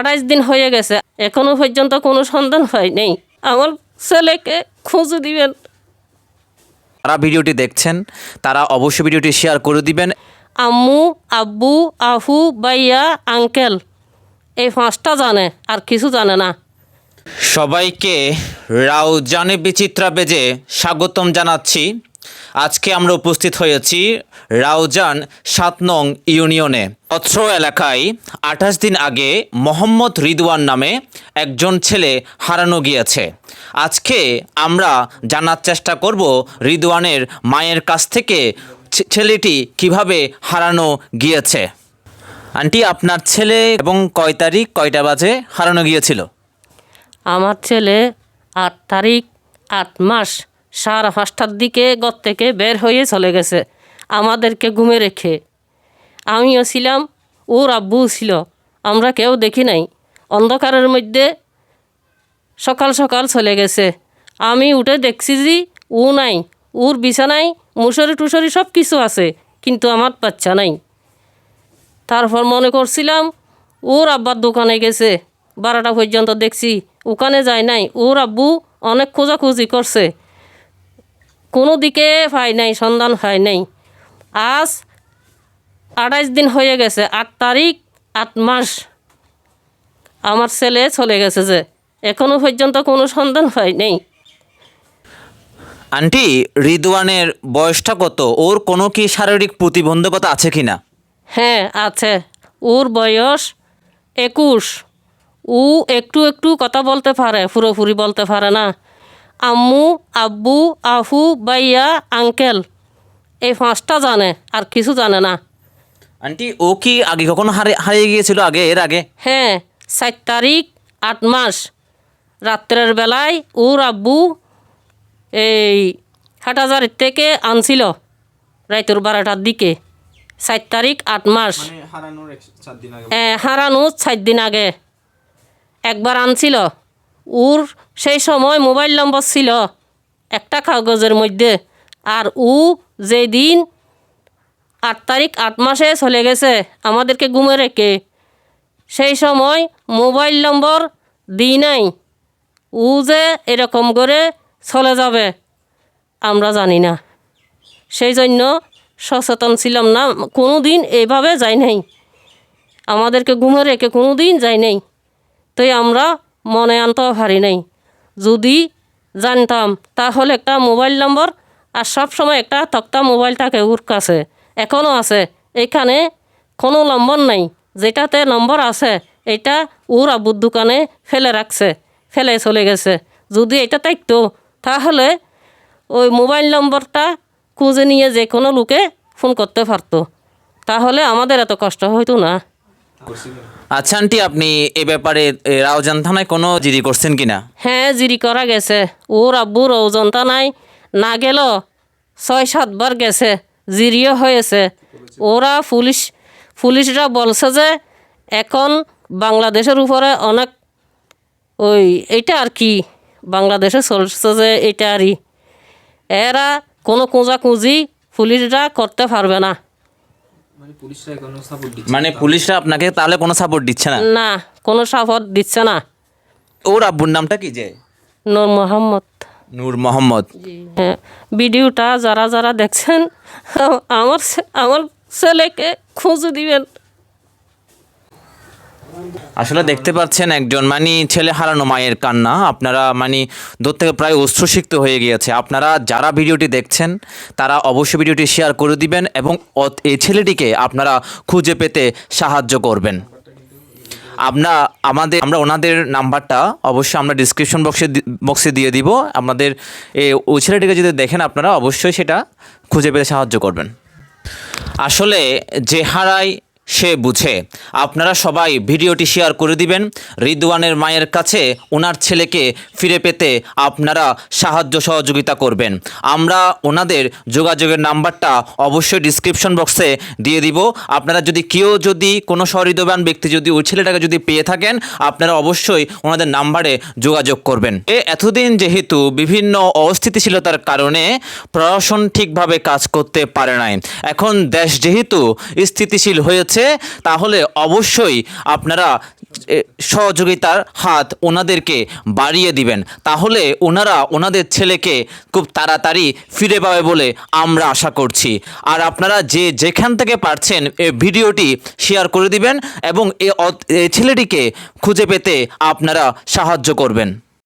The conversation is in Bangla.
আড়াইশ দিন হয়ে গেছে। এখনও পর্যন্ত কোনো সন্ধান হয় নেই। আমার ছেলেকে খুঁজে দিবেন। তারা ভিডিওটি দেখছেন তারা অবশ্যই ভিডিওটি শেয়ার করে দিবেন। আম্মু আব্বু আহু বাইয়া আঙ্কেল এই পাঁচটা জানে আর কিছু জানে না। সবাইকে রাউজানে বিচিত্রা বেজে স্বাগতম জানাচ্ছি। আজকে আমরা উপস্থিত হয়েছি রাউজান সাত নং ইউনিয়নে। অত্র এলাকায় আঠাশ দিন আগে মোহাম্মদ রিদওয়ান নামে একজন ছেলে হারানো গিয়েছে। আজকে আমরা জানার চেষ্টা করব রিদওয়ানের মায়ের কাছ থেকে ছেলেটি কীভাবে হারানো গিয়েছে। আন্টি, আপনার ছেলে এবং কয় তারিখ, কয়টা বাজে হারানো গিয়েছিল? আমার ছেলে আট তারিখ, আট মাস সাড়ে পাঁচটার দিকে ঘর থেকে বের হয়ে চলে গেছে। আমাদেরকে ঘুমে রেখে। আমিও ছিলাম, ওর আব্বু ছিল। আমরা কেউ দেখি নাই। অন্ধকারের মধ্যে সকাল সকাল চলে গেছে। আমি উঠে দেখছি যে ও নাই, ওর বিছানায় মুসরি টুসরি সব কিছু আছে, কিন্তু আমার বাচ্চা নাই। তারপর মনে করছিলাম, ওর আব্বার দোকানে গেছে। বারোটা পর্যন্ত দেখছি, ওখানে যায় নাই। ওর আব্বু অনেক খোঁজাখুঁজি করছে। কোনো দিকে পাই নাই সন্ধান পাই নাই। আজ আড়াইশ দিন হয়ে গেছে আট তারিখ আট মাস। আমার ছেলে চলে গেছে যে এখনও পর্যন্ত কোনো সন্ধান পাই নাই। আন্টি রিদওয়ানের বয়সটা কত? ওর কোনো কি শারীরিক প্রতিবন্ধকতা আছে কি না হ্যাঁ আছে। ওর বয়স একুশ। ও একটু একটু কথা বলতে পারে পুরোপুরি বলতে পারে না। আম্মু আব্বু আহু বাইয়া আঙ্কেল। এই পাঁচটা জানে আর কিছু জানে না। আন্টি ও কি আগে কখনো হারিয়ে হারিয়ে গিয়েছিল আগে এর আগে? হ্যাঁ সাত তারিখ আট মাস। রাত্রের বেলায় ওর আব্বু এই হাটাজারের থেকে আনছিল রাইতর বারোটার দিকে। সাত তারিখ আট মাস। এ, হারানো সাত দিন আগে। একবার আনছিল। ওর সেই সময় মোবাইল নম্বর ছিল একটা কাগজের মধ্যে। আর ও যেই দিন আট তারিখ আট মাসে চলে গেছে আমাদেরকে ঘুমে রেখে। সেই সময় মোবাইল নম্বর দিই নাই। ও যে এরকম করে চলে যাবে, আমরা জানি না। সেই জন্য সচেতন ছিলাম না কোনো দিন এইভাবে যাই নাই। আমাদেরকে ঘুমে রেখে কোনো দিন যাই নাই। তাই আমরা মনে আনতেও পারি নাই। যদি জানতাম, তাহলে একটা মোবাইল নম্বর আর সব সময় একটা তক্তা মোবাইল থাকে ওর কাছে। এখনও আছে। এখানে কোনো নম্বর নাই। যেটাতে নম্বর আছে, এটা ওর আব্বুর দোকানে ফেলে রাখছে, ফেলে চলে গেছে। যদি এটা থাকতো, তাহলে ওই মোবাইল নম্বরটা খুঁজে নিয়ে যে কোনো লোকে ফোন করতে পারতো। তাহলে আমাদের এত কষ্ট হইতো না। আচ্ছা আন্টি, আপনি এ ব্যাপারে রাউজান থানায় কোনো জিডি করছেন কি না হ্যাঁ জিরি করা গেছে। ওর আব্বুর ওজনটা নাই না গেল, ছয় সাতবার গেছে, জিরিও হয়েছে। ওরা পুলিশ, পুলিশরা বলছে যে এখন বাংলাদেশের উপরে অনেক ওই এটা আর কি, বাংলাদেশে চলছে যে এটা আরই এরা কোনো কুঁজাকুঁজি পুলিশরা করতে পারবে না। মানে পুলিশরা মানে পুলিশরা আপনাকে তাহলে কোনো সাপোর্ট দিচ্ছে না? না কোনো সাপোর্ট দিচ্ছে না। ওর আব্বুর নামটা কি যে? নূর মোহাম্মদ। নূর মোহাম্মদ। হ্যাঁ ভিডিওটা যারা যারা দেখছেন আমার আমার ছেলেকে খুঁজে দিবেন। আসলে দেখতে পাচ্ছেন একজন মানে ছেলে হারানো মায়ের কান্না। আপনারা মানে দূর থেকে প্রায় অস্ত্রসিক্ত হয়ে গিয়েছে। আপনারা যারা ভিডিওটি দেখছেন, তারা অবশ্যই ভিডিওটি শেয়ার করে দিবেন এবং এই ছেলেটিকে আপনারা খুঁজে পেতে সাহায্য করবেন। আমরা, আমাদের, আমরা ওনাদের নাম্বারটা অবশ্যই আমরা ডিসক্রিপশন বক্সে বক্সে দিয়ে দিব। আমাদের এই ওই ছেলেটিকে যদি দেখেন আপনারা, অবশ্যই সেটা খুঁজে পেতে সাহায্য করবেন। আসলে যে হারায় সে বুঝে। আপনারা সবাই ভিডিওটি শেয়ার করে দিবেন। রিদওয়ানের মায়ের কাছে ওনার ছেলেকে ফিরে পেতে আপনারা সাহায্য সহযোগিতা করবেন। আমরা ওনাদের যোগাযোগের নাম্বারটা অবশ্যই ডিসক্রিপশন বক্সে দিয়ে দিব। আপনারা যদি কেউ যদি কোনো সহৃদবান ব্যক্তি যদি ওই ছেলেটাকে যদি পেয়ে থাকেন, আপনারা অবশ্যই ওনাদের নাম্বারে যোগাযোগ করবেন। এ এতদিন যেহেতু বিভিন্ন অস্থিতিশীলতার কারণে প্রশাসন ঠিকভাবে কাজ করতে পারে নাই। এখন দেশ যেহেতু স্থিতিশীল হয়েছে হয়েছে তাহলে অবশ্যই আপনারা এ, সহযোগিতার হাত ওনাদেরকে বাড়িয়ে দিবেন। তাহলে ওনারা ওনাদের ছেলেকে খুব তাড়াতাড়ি ফিরে পাবে বলে আমরা আশা করছি। আর আপনারা যে যেখান থেকে পারছেন এই ভিডিওটি শেয়ার করে দিবেন এবং এ এ ছেলেটিকে খুঁজে পেতে আপনারা সাহায্য করবেন।